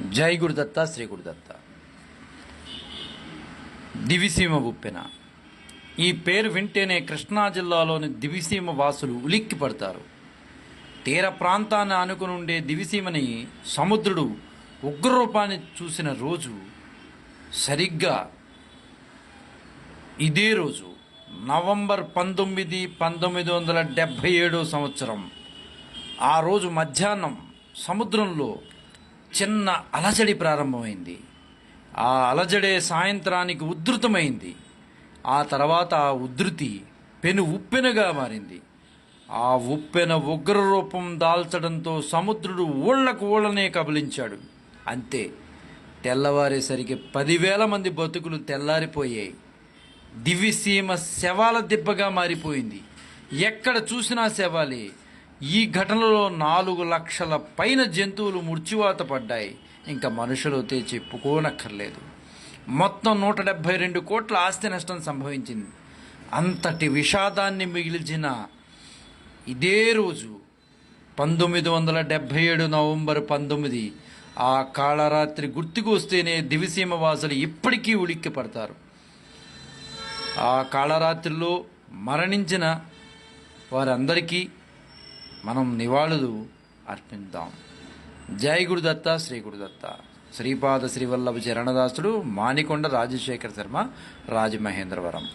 జై గురుదత్త శ్రీ గురుదత్త. దివిసీమ ఉప్పెన ఈ పేరు వింటేనే కృష్ణా జిల్లాలోని దివిసీమ వాసులు ఉలిక్కి పడతారు తీర ప్రాంతాన్ని ఆనుకుని ఉండే దివిసీమని సముద్రుడు ఉగ్రరూపాన్ని చూసిన రోజు సరిగ్గా ఇదే రోజు నవంబర్ పంతొమ్మిది పంతొమ్మిది వందల డెబ్భై ఏడో సంవత్సరం. ఆ రోజు మధ్యాహ్నం సముద్రంలో చిన్న అలజడి ప్రారంభమైంది. ఆ అలజడే సాయంత్రానికి ఉధృతమైంది. ఆ తర్వాత ఆ ఉధృతి పెను ఉప్పెనగా మారింది. ఆ ఉప్పెన ఉగ్ర రూపం దాల్చడంతో సముద్రుడు ఊళ్ళకు ఊళ్ళనే కబలించాడు. అంతే తెల్లవారేసరికి పదివేల మంది బతుకులు తెల్లారిపోయాయి. దివిసీమ శవాల దిబ్బగా మారిపోయింది. ఎక్కడ చూసినా శవాలే ఈ ఘటనలో నాలుగు లక్షల పైన జంతువులు మృత్యువాత పడ్డాయి. ఇంకా మనుషులతో చెప్పుకోనక్కర్లేదు. మొత్తం నూట డెబ్భై రెండు కోట్ల ఆస్తి నష్టం సంభవించింది. అంతటి విషాదాన్ని మిగిల్చిన ఇదే రోజు పంతొమ్మిది వందల డెబ్భై ఏడు నవంబర్ పంతొమ్మిది ఆ కాళరాత్రి గుర్తుకొస్తేనే దివిసీమ వాసులు ఇప్పటికీ ఉలిక్కి పడతారు ఆ కాళరాత్రిలో మరణించిన వారందరికీ మనం నివాళులు అర్పిద్దాం. జై గురుదత్త శ్రీ గురుదత్త. శ్రీపాద శ్రీవల్లభ చరణదాసుడు మానికొండ రాజశేఖర శర్మ రాజమహేంద్రవరం.